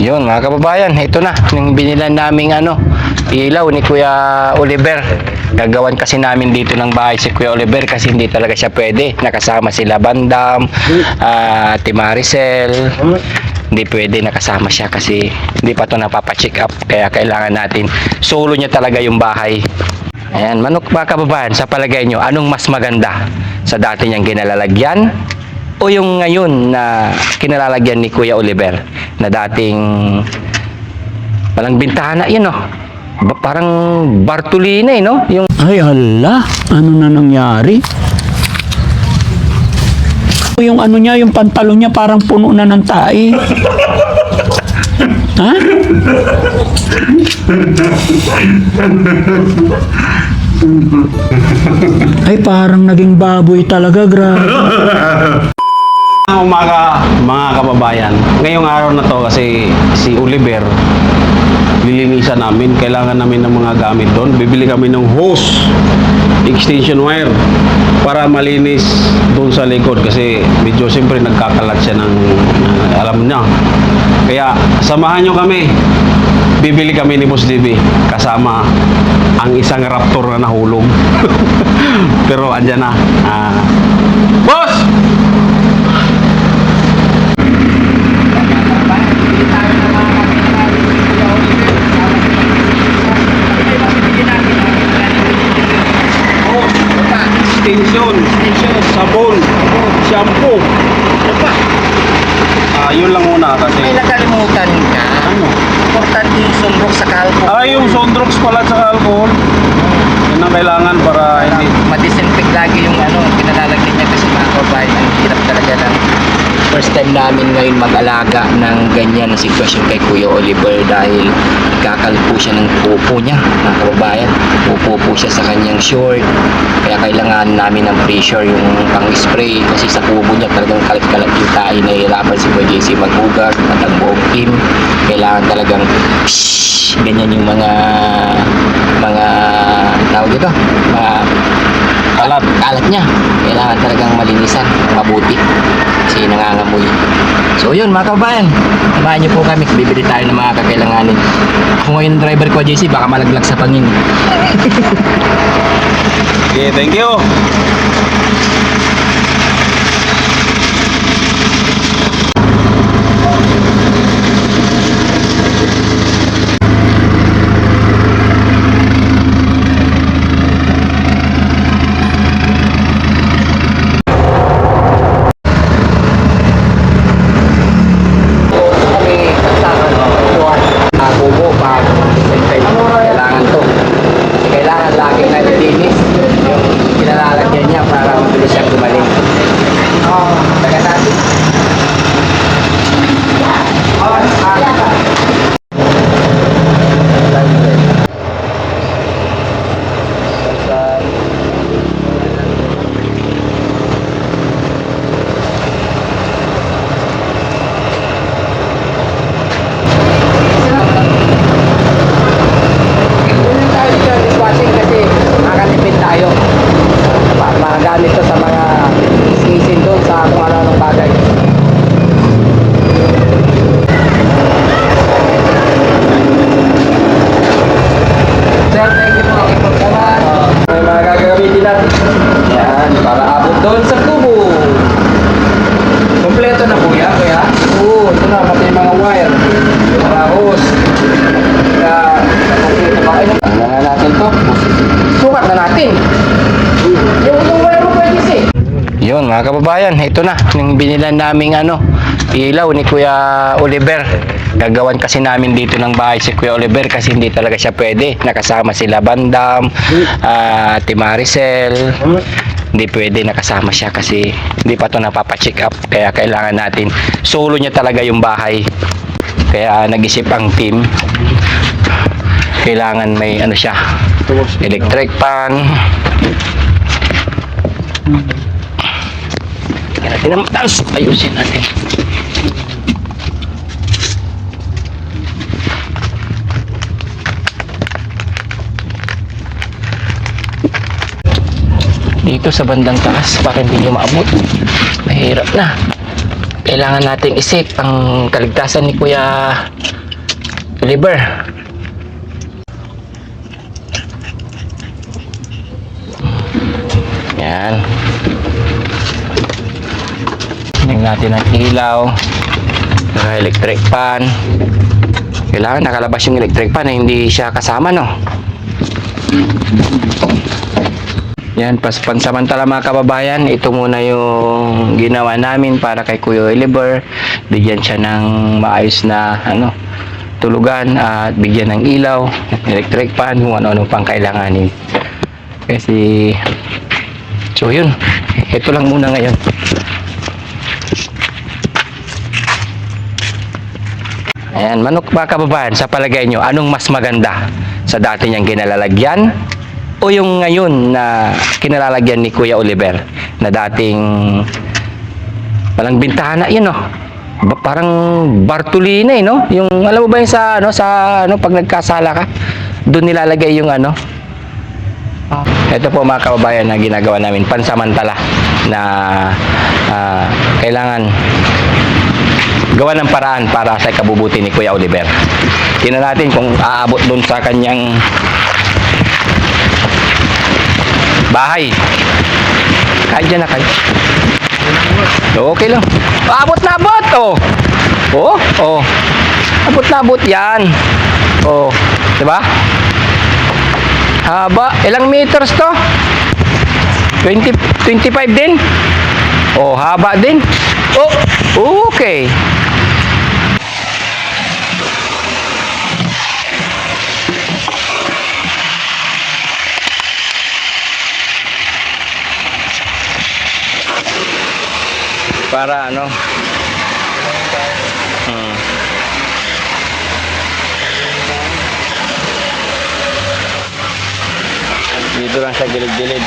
Yun mga kababayan, ito na yung binilan naming ano, ilaw ni Kuya Oliver. Gagawan kasi namin dito ng bahay si Kuya Oliver kasi hindi talaga siya pwede. Nakasama sila Bandam, ah Timaricel. Hindi pwede nakasama siya kasi hindi pa to napapacheck up. Kaya kailangan natin solo niya talaga yung bahay. Ayan, manok mga kababayan, sa palagay nyo, anong mas maganda? Sa dati niyang ginalalagyan o yung ngayon na kinalalagyan ni Kuya Oliver na dating walang bintana yun no Ba- parang Bartolina eh no yung Ay, hala. Ano na nangyari? Yung ano niya, yung pantalon niya parang puno na ng tae. ha? Ay, parang naging baboy talaga, grabe. Umaga, mga kababayan. Ngayong araw na to kasi si Oliver, lilinisan namin. Kailangan namin ng mga gamit doon. Bibili kami ng hose, extension wire, para malinis doon sa likod. Kasi medyo siyempre nagkakalat siya ng, uh, alam niya. Kaya samahan nyo kami. Bibili kami ni Boss DB kasama ang isang raptor na nahulog. Pero andyan na. Ah, Boss! extension, sabon, shampoo. Ah, yun lang muna kasi. may nakalimutan ka Ano? importante yung sumbrok sa kalpo Ah, yung Sondrox pala sa alcohol. Yun ang kailangan para hindi. madisinfect lagi yung ano kinalalagyan niya kasi mga kababayan ang hirap talaga ng first time namin ngayon mag-alaga ng ganyan na sitwasyon kay Kuya Oliver dahil kakalpo siya ng pupo niya mga kababayan. Pupo po siya sa kanyang short. Kaya kailangan namin ng pressure yung pang-spray kasi sa kubo niya talagang kalat-kalat yung tayo nahihirapan si Kuya JC maghugas at ang buong team. Kailangan talagang psh, ganyan yung mga mga tawag dito mga Kalat. kalat niya. Kailangan talagang malinisan, mabuti. Kasi nangangamoy. So yun mga kabayan, samahan niyo po kami. Bibili tayo ng mga kakailanganin. Ako ngayon driver ko JC, baka malaglag sa pangin. Okay, thank you. Kami kasama buwan. Kubo pag kailangan to. Kasi kailangan lagi na nilinis yung kinalalagyan niya para mabilis siyang gumaling. Oh, taga natin. Kunin tayo dito, dishwashing kasi makakatipid tayo. Ma- Magamit to sa mga isisin doon sa kung ano-anong bagay. Sir, thank you po. Salamat. May mga gagamitin natin. Yan, para abot doon sa tubo. Kompleto na po yan, kuya? Oo, ito na, pati yung mga wire. Mga hose. Kaya, kompleto pa kayo. Ano na natin to? Sukat na natin. Yung yung mo pwede si. Yun mga kababayan, ito na yung binilan naming ano, ilaw ni Kuya Oliver. Gagawan kasi namin dito ng bahay si Kuya Oliver kasi hindi talaga siya pwede. Nakasama sila Bandam, ah Timaricel. Hindi pwede nakasama siya kasi hindi pa to napapacheck up. Kaya kailangan natin solo niya talaga yung bahay. Kaya nag-isip ang team. Kailangan may ano siya, electric pan. Kaya natin ang mataas. Ayusin natin. Dito sa bandang taas, bakit hindi nyo maabot? Mahirap na. kailangan nating isip ang kaligtasan ni Kuya Oliver. Yan. Tingnan natin ang ilaw. Naka electric fan. Kailangan nakalabas yung electric fan na hindi siya kasama, no? Yan, pas pansamantala mga kababayan, ito muna yung ginawa namin para kay Kuya Oliver. Bigyan siya ng maayos na ano, tulugan at bigyan ng ilaw, electric fan, kung ano-ano pang kailanganin. Kasi, so yun, ito lang muna ngayon. Ayan, manok mga kababayan, sa palagay nyo, anong mas maganda? Sa dati niyang kinalalagyan o yung ngayon na kinalalagyan ni Kuya Oliver na dating walang bintana yun no Ba- parang Bartolina eh no yung alam mo ba yung sa ano sa ano pag nagkasala ka doon nilalagay yung ano ito po mga kababayan na ginagawa namin pansamantala na ah, kailangan gawa ng paraan para sa kabubuti ni Kuya Oliver. Tingnan natin kung aabot doon sa kanyang bahay. Kahit dyan na kayo. Okay lang. Abot na abot, oh. Oh, oh. Abot na abot yan. Oh, di ba? Haba. Ilang meters to? 20, 25 din? Oh, haba din. Oh, okay. Para ano? Dito lang sa gilid-gilid.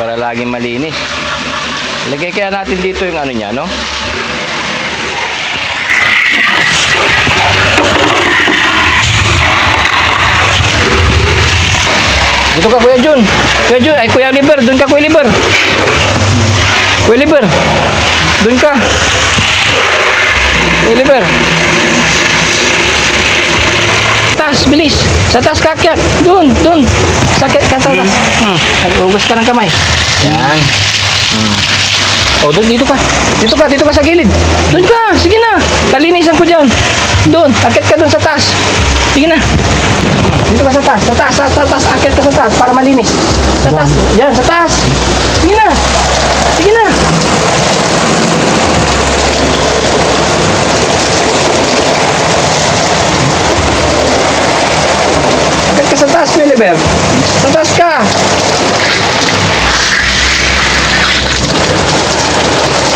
Para laging malinis. Lagay kaya natin dito yung ano niya, no? Dito ka Kuya Jun. Kuya Jun, ay Kuya Liber, doon ka Kuya Liber. Kuya Liber. Doon ka. Kuya Liber. Taas, bilis. Sa taas kakyat. Doon, doon. Sa taas. Hmm. Ay, Ugas ka ng kamay. Yan. Hmm. Oh, doon, dito ka. Dito ka, dito ka sa gilid. Doon ka, sige na. Kalinisan ko dyan. Doon, akit ka doon sa taas. Sige na. Dito ka sa taas, sa taas, sa taas, akit ka sa taas para malinis. Sa taas, yan, sa taas. Sige na. Sige na. Akit ka sa taas, Miliber. Sa taas ka.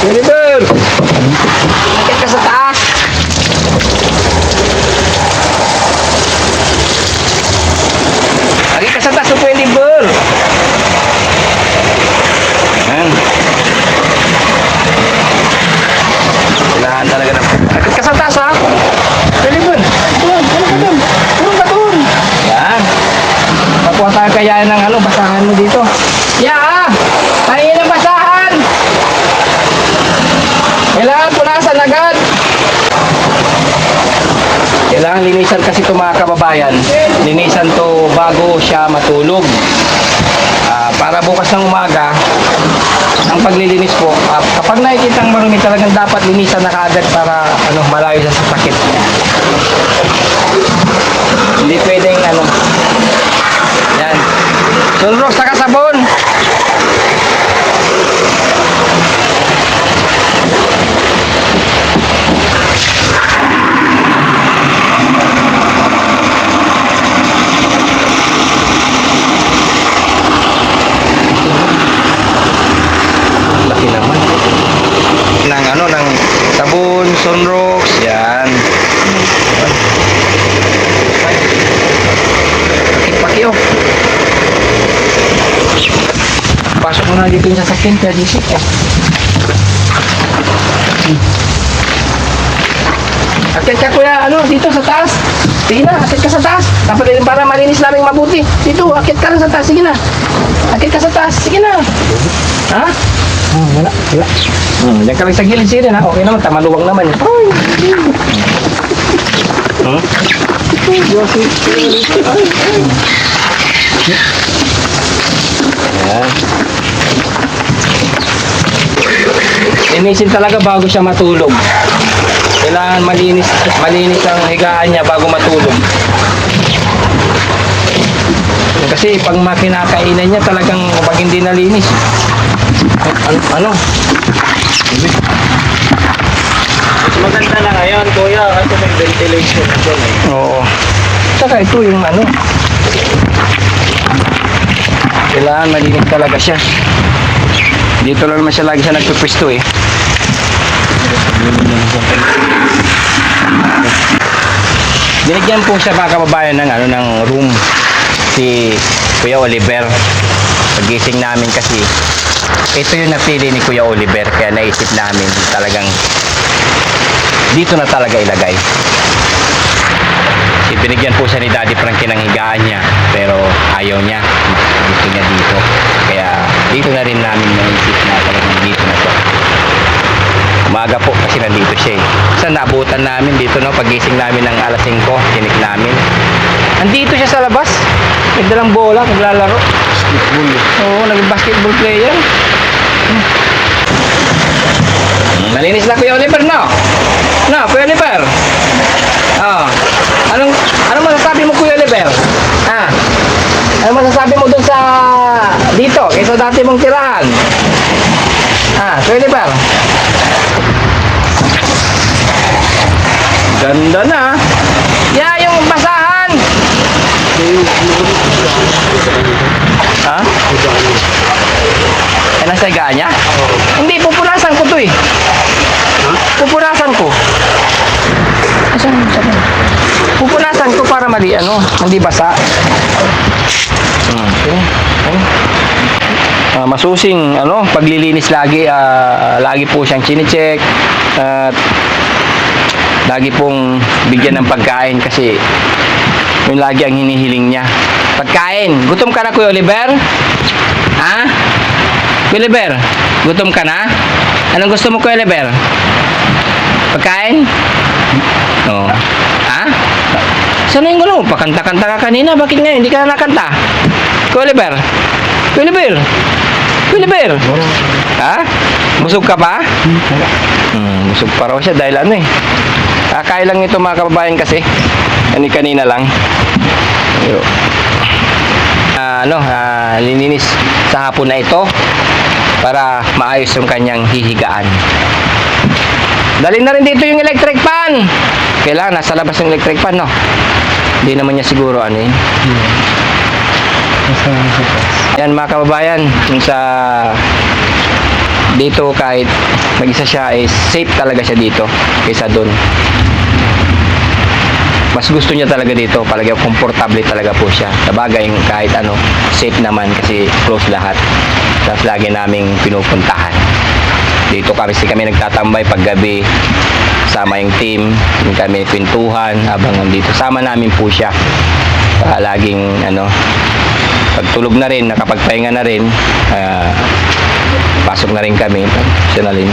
Miliber. Akit ka sa taas. Lagi ka sa taas, Kuya Liber. Ayan. Kailangan talaga na. Akit ka sa taas, ha? Kuya Liber. Doon, ano ka doon? Turun ka doon. Yan. Pakuha tayo kaya ng ano, basahan mo dito. Ya, ah! Tayo ng basahan! Kailangan punasan agad. Kailangan linisan kasi ito mga kababayan. Linisan to bago siya matulog. Ah, para bukas ng umaga, ang paglilinis po, ah, kapag nakikita ang marumi talagang dapat linisan na kaagad para ano, malayo sa sakit. Hindi pwedeng ano. Yan. Sunrox, saka sabon. Laki naman. Ng ano, ng sabon, sunrox, yan. Paki-paki oh. Pasok mo na dito yung sasakyan kaya dito. Akit ka kuya, ano, dito sa taas. Sige na, akit ka sa taas. Dapat din para malinis namin mabuti. Dito, akit ka lang sa taas. Sige na. Akit ka sa taas. Sige na. Ha? Ah, wala, wala. Hmm, diyan ka lang sa gilid, sige na. Okay naman, tamaluwang naman. Ay, Huh? Ayan. Linisin talaga bago siya matulog. Kailangan malinis, malinis ang higaan niya bago matulog. Kasi pag makinakainan niya talagang pag hindi nalinis. Ano? ano? Mas maganda na ngayon, kuya, kasi may ventilation dyan eh. Oo. Saka ito yung ano. Kailangan malinis talaga siya. Dito lang naman siya lagi siya nagpipwesto eh. Binigyan po siya mga kababayan ng ano ng room si Kuya Oliver. Pagising namin kasi ito yung napili ni Kuya Oliver kaya naisip namin talagang dito na talaga ilagay. Si binigyan po siya ni Daddy Frankie ng higaan niya pero ayaw niya. Gusto niya dito. Kaya dito na rin namin naisip na talagang dito na siya. Umaga po kasi nandito siya eh. Sa nabutan namin dito no, pagising namin ng alas 5, tinik namin. Andito siya sa labas. May dalang bola, naglalaro. Basketball. Oo, nag-basketball player. Malinis na Kuya Oliver, no? No, Kuya Oliver. Oh. Anong anong masasabi mo Kuya Oliver? Ah. Ano masasabi mo dun sa dito kaysa dati mong tirahan? Ah, Kuya Oliver. Ganda na. Yeah, yung basahan. Ha? Ano sa higaan niya? Hindi, pupunasan ko to eh. Pupunasan ko. Asan? Asan? Mali, ano, hindi basa. Hmm, okay. Okay. Ah, masusing ano paglilinis lagi ah, lagi po siyang chinecheck at lagi pong bigyan ng pagkain kasi yun lagi ang hinihiling niya pagkain gutom ka na Kuya Oliver ha Kuya Oliver gutom ka na anong gusto mo Kuya Oliver pagkain Sanayin ko lang, pakanta-kanta ka kanina. Bakit ngayon hindi ka na nakanta? Oliver? Kuya Oliver? Ha? Busog ka pa? Hmm, busog pa raw siya dahil ano eh. Kakain lang ito mga kababayan kasi. Ani kanina lang. Yo. Ah, ano, ah, lininis sa hapon na ito para maayos yung kanyang hihigaan. Dali na rin dito yung electric fan. Kailangan nasa labas yung electric fan, no? Hindi naman niya siguro ano yun. Yan mga kababayan, yung sa dito kahit mag-isa siya is safe talaga siya dito kaysa doon. Mas gusto niya talaga dito, palagi komportable talaga po siya. Sa bagay, kahit ano, safe naman kasi close lahat. Tapos lagi naming pinupuntahan. Dito kami kasi kami nagtatambay pag gabi. Sama yung team, yung kami kwentuhan habang nandito. Sama namin po siya. Ah, laging ano, pagtulog na rin, nakapagpahinga na rin, ah, pasok na rin kami, siya na rin.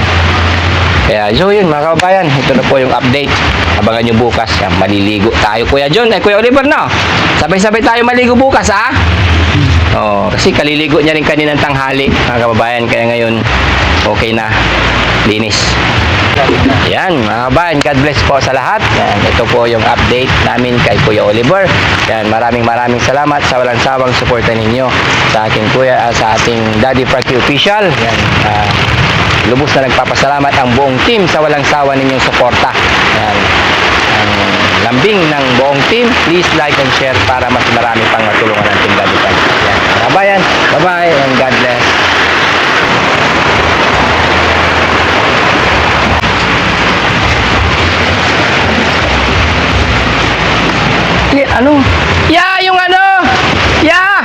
Kaya so yun mga kababayan, ito na po yung update. Abangan nyo bukas, yan, maliligo tayo Kuya John, eh Kuya Oliver no? Sabay-sabay tayo maligo bukas ha? Oo, kasi kaliligo niya rin kaninang tanghali mga kababayan, kaya ngayon okay na, linis. Yan, mga kabayan, God bless po sa lahat. Yan, ito po yung update namin kay Kuya Oliver. Yan, maraming maraming salamat sa walang sawang suporta ninyo sa aking kuya, ah, sa ating Daddy Frankie Official. Yan, ah, lubos na nagpapasalamat ang buong team sa walang sawa ninyong suporta. Yan, ang lambing ng buong team. Please like and share para mas marami pang matulungan ng Team Daddy Frankie. Yan, kabayan, bye-bye and God bless. Ni, ano? Ya, yung ano! Ya!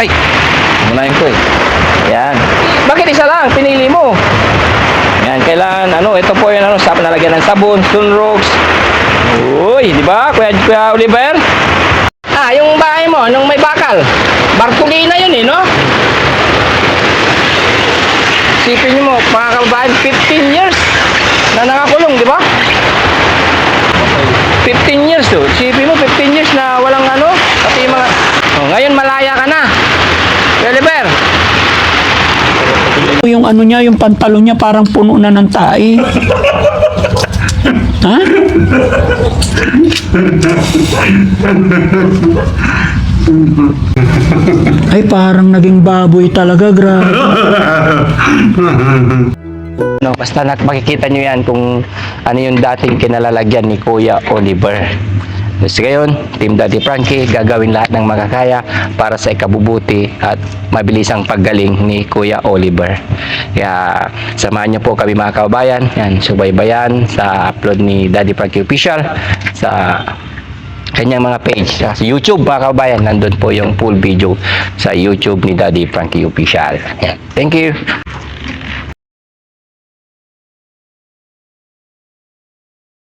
Ay! Munahin ko eh. Yan. Bakit isa lang? Pinili mo. Yan, kailangan ano, ito po yung ano, sab nalagyan ng sabon, sunrogs. Uy, di ba? Kuya, Kuya Oliver? Ah, yung bahay mo, nung may Sipin niyo mo, mga kababayan, 15 years na nakakulong, di ba? 15 years to. Sipin mo, 15 years na walang ano, pati mga... Oh, ngayon malaya ka na. Kuya Oliver, Yung ano niya, yung pantalon niya parang puno na ng tae. ha? Ay, parang naging baboy talaga, grabe. No, basta nak makikita nyo yan kung ano yung dating kinalalagyan ni Kuya Oliver. Basta ngayon, Team Daddy Frankie gagawin lahat ng makakaya para sa ikabubuti at mabilisang paggaling ni Kuya Oliver. Kaya samahan nyo po kami mga kababayan. Yan, subaybayan sa upload ni Daddy Frankie Official sa kanyang mga page sa YouTube mga kababayan. Nandun po yung full video sa YouTube ni Daddy Frankie Official. Yan. Thank you.